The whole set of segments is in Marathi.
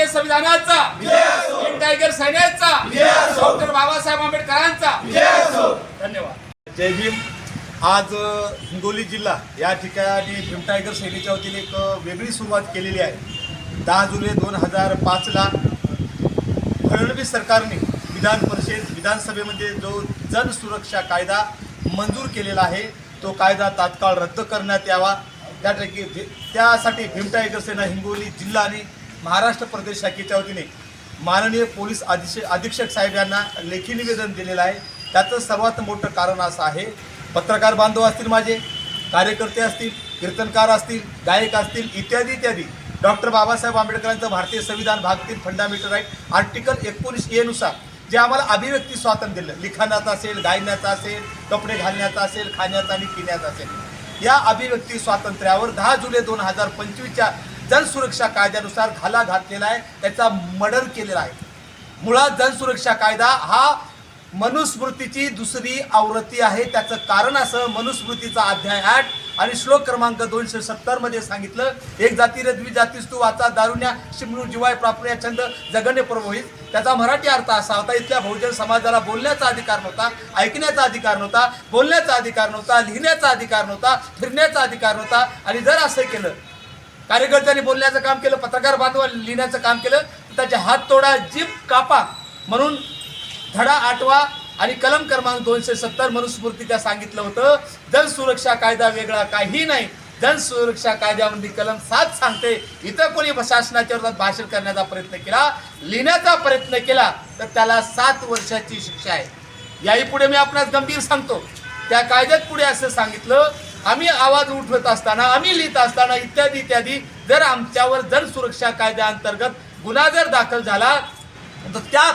भारतीय संविधानाचा टायगर सैन्याचा डॉक्टर बाबासाहेब आंबेडकरांचा. धन्यवाद. जय भीम. आज हिंगोली जिल्हा या ठिकाणी भीम टायगर सेनेच्या वतीने एक वेगळी सुरुवात केलेली आहे. दहा जुलै दोन हजार पाचला फडणवीस सरकारने विधान परिषद विधानसभेमध्ये जो जन सुरक्षा कायदा मंजूर केलेला आहे तो कायदा तात्काळ रद्द करण्यात यावा. त्या त्यासाठी भीम टायगर सेना हिंगोली जिल्हा आणि महाराष्ट्र प्रदेश शाखेच्या वतीने माननीय पोलीस अधीक्षक अधीक्षक साहेब यांना लेखी निवेदन दिलेलं आहे. त्याचं सर्वात मोठं कारण असं आहे. पत्रकार बांधव असतील माझे कार्यकर्ते असतील कीर्तनकार असतील गायक असतील इत्यादी इत्यादी. डॉक्टर बाबासाहेब आंबेडकरांचं भारतीय संविधान भाग तीन फंडामेंटल राईट आर्टिकल एकोणीस एनुसार जे आम्हाला अभिव्यक्ती स्वातंत्र्य दिलं लिखाणाचं असेल गायनाचं असेल कपडे घालण्याचं असेल खाण्याचं आणि पिण्याचं असेल. या अभिव्यक्ती स्वातंत्र्यावर दहा जुलै दोन हजार पंचवीसच्या जनसुरक्षा कायद्यानुसार घाला घातलेला आहे त्याचा मर्डर केलेला आहे. मुळात जनसुरक्षा कायदा हा मनुस्मृतीची दुसरी आवृत्ती आहे. त्याचं कारण असं मनुस्मृतीचा अध्याय आठ आणि श्लोक क्रमांक दोनशे सत्तरमध्ये सांगितलं एक जाती रे द्विजातीस तू वाचा दारुण्या शिमणू जिवाय प्रापण्या छंद जगणे प्रभोहित. त्याचा मराठी अर्थ असा होता इथल्या बहुजन समाजाला बोलण्याचा अधिकार नव्हता ऐकण्याचा अधिकार नव्हता बोलण्याचा अधिकार नव्हता लिहिण्याचा अधिकार नव्हता फिरण्याचा अधिकार नव्हता. आणि जर असं केलं कार्यकर्त्यांनी बोलण्याचं काम केलं पत्रकार बांधव लिहिण्याचं काम केलं त्याचे हात तोडा जीप कापा म्हणून धडा आठवा आणि कलम क्रमांक दोनशे सत्तर मनुस्मृती त्या सांगितलं होतं जनसुरक्षा कायदा वेगळा काही नाही. जनसुरक्षा कायद्यामध्ये कलम सात सांगते इथं कोणी शासनाच्या विरोधात भाषण करण्याचा प्रयत्न केला लिहिण्याचा प्रयत्न केला तर त्याला सात वर्षाची शिक्षा आहे. याही पुढे मी आपणास गंभीर सांगतो. त्या कायद्यात पुढे असं सांगितलं आम्ही आवाज उठवत असताना आम्ही लिहित असताना इत्यादी इत्यादी जर आमच्यावर जनसुरक्षा कायद्याअंतर्गत गुन्हा जर दाखल झाला तर त्या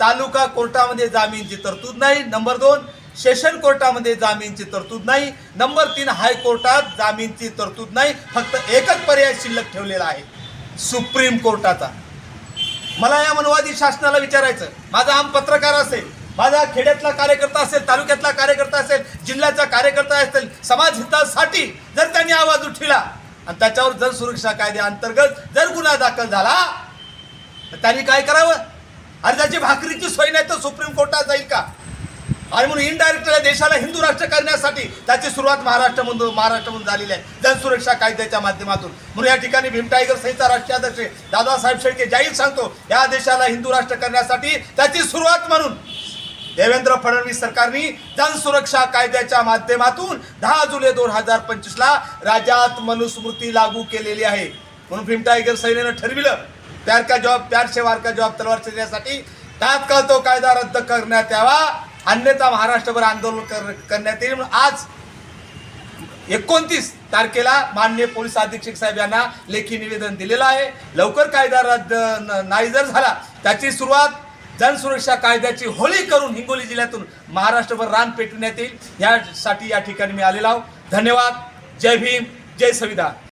तालुका कोर्टामध्ये जामीनची तरतूद नाही. नंबर दोन सेशन कोर्टामध्ये जामीनची तरतूद नाही. नंबर तीन हायकोर्टात जामीनची तरतूद नाही. फक्त एकच पर्याय शिल्लक ठेवलेला आहे सुप्रीम कोर्टाचा. मला या मनवादी शासनाला विचारायचं माझं आम पत्रकार असेल. माझा खेड्यातला कार्यकर्ता असेल तालुक्यातला कार्यकर्ता असेल जिल्ह्याचा कार्यकर्ता असेल समाज हितासाठी जर त्यांनी आवाज उठिला आणि त्याच्यावर जर सुरक्षा कायद्याअंतर्गत जर गुन्हा दाखल झाला तर त्यांनी काय करावं? अरे त्याची भाकरीची सोय नाही तर सुप्रीम कोर्टात जाईल का? आणि म्हणून इनडायरेक्ट देशाला हिंदू राष्ट्र करण्यासाठी त्याची सुरुवात महाराष्ट्रामधून महाराष्ट्रामधून झालेली आहे. जनसुरक्षा कायद्याच्या माध्यमातून. म्हणून या ठिकाणी भीम टायगर संहिता राष्ट्रीय अध्यक्ष दादासाहेब शेळके जाहीर सांगतो या देशाला हिंदू राष्ट्र करण्यासाठी त्याची सुरुवात म्हणून देवेंद्र फडणवीस सरकारने जनसुरक्षा कायद्याच्या माध्यमातून दहा जुलै दोन हजार पंचवीसला राज्यात मनुस्मृती लागू केलेली आहे. म्हणून भीम टायगर सैन्यानं ठरविलं प्यार का जॉब प्यार से वार का जॉब तलवार देण्यासाठी तात्काळ तो कायदा रद्द करण्यात यावा अन्यथा महाराष्ट्रभर आंदोलन कर करण्यात येईल. म्हणून आज एकोणतीस तारखेला माननीय पोलीस अधीक्षक साहेब यांना लेखी निवेदन दिलेलं आहे. लवकर कायदा रद्द न- नाही जर झाला त्याची सुरुवात जनसुरक्षा कायद्याची होळी करून हिंगोली जिल्ह्यातून महाराष्ट्रभर रान पेटविण्यात येईल. यासाठी या ठिकाणी मी आलेलो आहोत धन्यवाद. जय भीम. जय संविधान